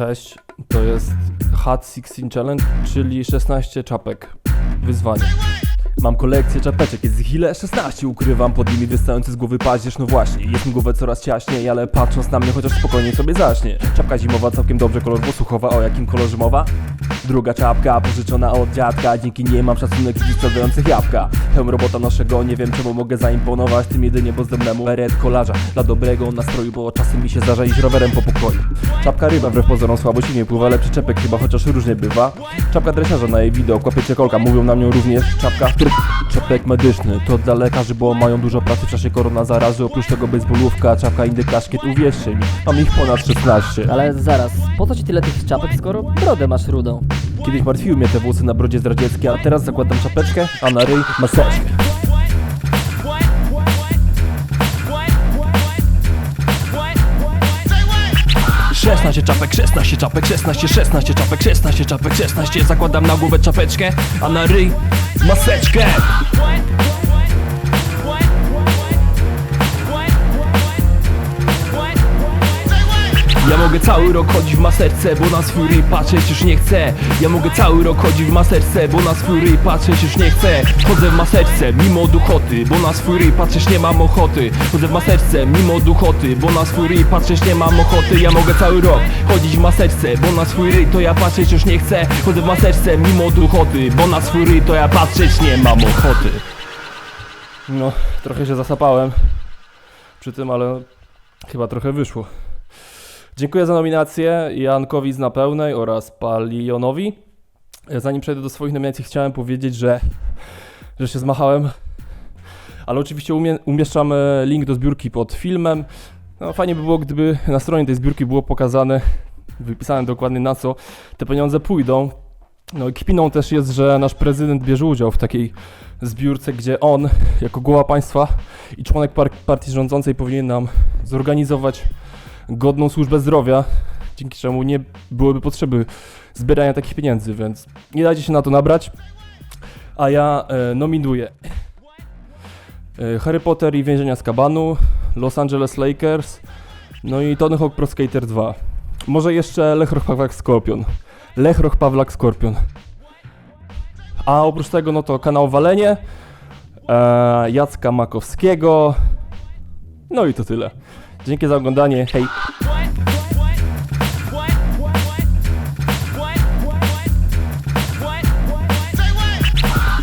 Cześć, to jest Hot 16 Challenge, czyli 16 czapek. Wyzwanie. Mam kolekcję czapeczek, jest ich ile? 16 ukrywam, pod nimi wystający z głowy paździerz, no właśnie Jest mi głowę coraz ciaśniej, ale patrząc na mnie chociaż spokojnie sobie zaśnie Czapka zimowa, całkiem dobrze, kolor włosów o jakim kolorze mowa? Druga czapka, pożyczona od dziadka, dzięki niej mam szacunek sprzedających jabłka. Pełen robota naszego, nie wiem czemu mogę zaimponować tym jedynie bezdomnemu beret kolarza. Dla dobrego nastroju, bo czasem mi się zdarza iść rowerem po pokoju. Czapka ryba, wbrew pozorom słabo silnie pływa, ale przyczepek chyba chociaż różnie bywa. Czapka dresiarza na jej wideo, kłapiecie kolka, mówią na nią również czapka Czepek medyczny, to dla lekarzy, bo mają dużo pracy w czasie korona. Zarazy Oprócz tego baseballówka, czapka indykaszkiet, uwierzcie mi, mam ich ponad 16 Ale zaraz, po co ci tyle tych czapek, skoro brodę masz rudą? Kiedyś martwiły mnie te włosy na brodzie zdradzieckie, a teraz zakładam czapeczkę, a na ryj maseczkę. Szesnaście czapek, 16 czapek, 16, 16 czapek, 16 czapek, 16 Zakładam na głowę czapeczkę, a na ryj maseczkę cały rok chodzić w maserce, bo na swój ryj patrzeć już nie chcę. Ja mogę cały rok chodzić w maserce, bo na swój ryj patrzeć już nie chcę. Chodzę w maserce, mimo duchoty, bo na swój ryj patrzeć nie mam ochoty. Chodzę w maserce, mimo duchoty, bo na swój ryj patrzeć nie mam ochoty. Ja mogę cały rok chodzić w maserce, bo na swój ryj to ja patrzeć już nie chcę. Chodzę w maserce, mimo duchoty, bo na swój ryj to ja patrzeć nie mam ochoty. No, trochę się zasapałem przy tym, ale chyba trochę wyszło. Dziękuję za nominację Jankowi z Napełnej oraz Palionowi. Zanim przejdę do swoich nominacji, chciałem powiedzieć, że, że się zmachałem, ale oczywiście umie, umieszczam e, link do zbiórki pod filmem. No, fajnie by było, gdyby na stronie tej zbiórki było pokazane, wypisane dokładnie na co te pieniądze pójdą. No i kpiną też jest, że nasz prezydent bierze udział w takiej zbiórce, gdzie on, jako głowa państwa i członek par- partii rządzącej powinien nam zorganizować godną służbę zdrowia, dzięki czemu nie byłoby potrzeby zbierania takich pieniędzy, więc nie dajcie się na to nabrać. A ja e, nominuję e, Harry Potter i Więzienia z Kabanu, Los Angeles Lakers, no i Tony Hawk Pro Skater 2. Może jeszcze Lech Roch Pawlak Skorpion. Lech Roch Pawlak Skorpion. A oprócz tego, no to kanał Walenie, e, Jacka Makowskiego. No i to tyle. Dzięki za oglądanie. Hej!